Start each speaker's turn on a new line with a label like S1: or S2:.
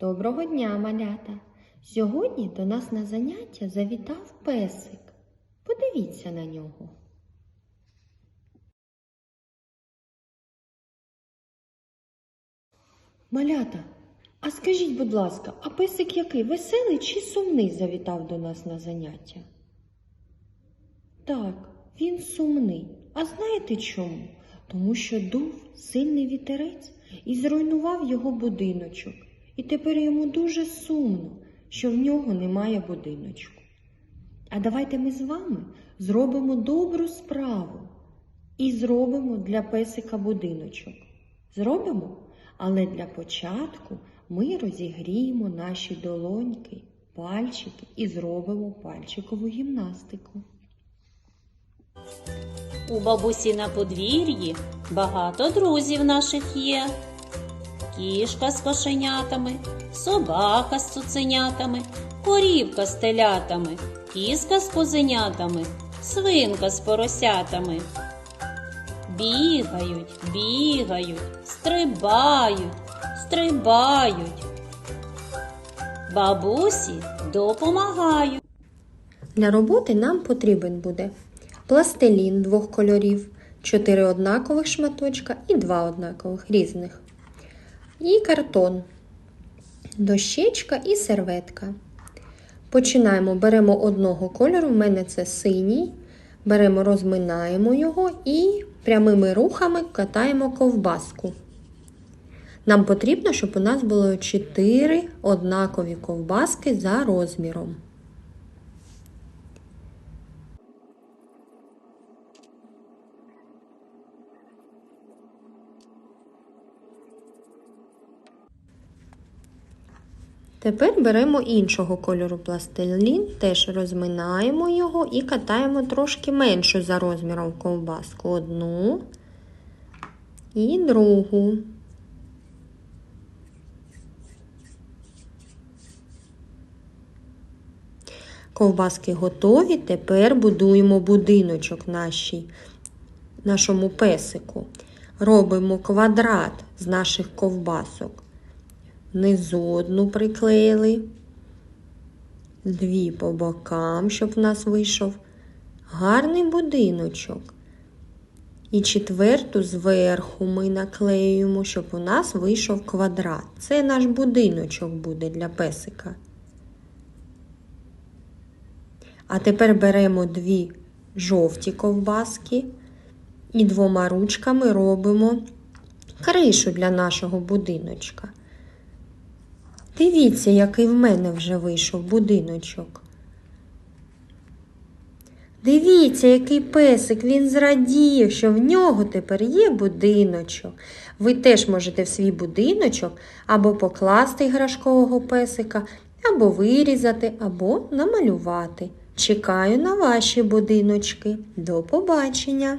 S1: Доброго дня, малята! Сьогодні до нас на заняття завітав песик. Подивіться на нього. Малята, а скажіть, будь ласка, а песик який веселий чи сумний завітав до нас на заняття? Так, він сумний. А знаєте чому? Тому що дув сильний вітерець і зруйнував його будиночок. І тепер йому дуже сумно, що в нього немає будиночку. А давайте ми з вами зробимо добру справу і зробимо для песика будиночок. Зробимо? Але для початку ми розігріємо наші долоньки, пальчики і зробимо пальчикову гімнастику.
S2: У бабусі на подвір'ї багато друзів наших є. Кішка з кошенятами, собака з цуценятами, корівка з телятами, кіска з козенятами, свинка з поросятами. Бігають, бігають, стрибають, стрибають. Бабусі допомагають.
S1: Для роботи нам потрібен буде пластилін двох кольорів, чотири однакових шматочка і два однакових різних. І картон, дощечка і серветка. Починаємо, беремо одного кольору, в мене це синій. Беремо, розминаємо його і прямими рухами катаємо ковбаску. Нам потрібно, щоб у нас було 4 однакові ковбаски за розміром. Тепер беремо іншого кольору пластилін, теж розминаємо його і катаємо трошки меншу за розміром ковбаску. Одну і другу. Ковбаски готові. Тепер будуємо будиночок нашій, нашому песику. Робимо квадрат з наших ковбасок. Внизу одну приклеїли, дві по бокам, щоб в нас вийшов гарний будиночок. І четверту зверху ми наклеюємо, щоб у нас вийшов квадрат. Це наш будиночок буде для песика. А тепер беремо дві жовті ковбаски і двома ручками робимо кришу для нашого будиночка. Дивіться, який в мене вже вийшов будиночок. Дивіться, який песик, він зрадів, що в нього тепер є будиночок. Ви теж можете в свій будиночок або покласти іграшкового песика, або вирізати, або намалювати. Чекаю на ваші будиночки. До побачення!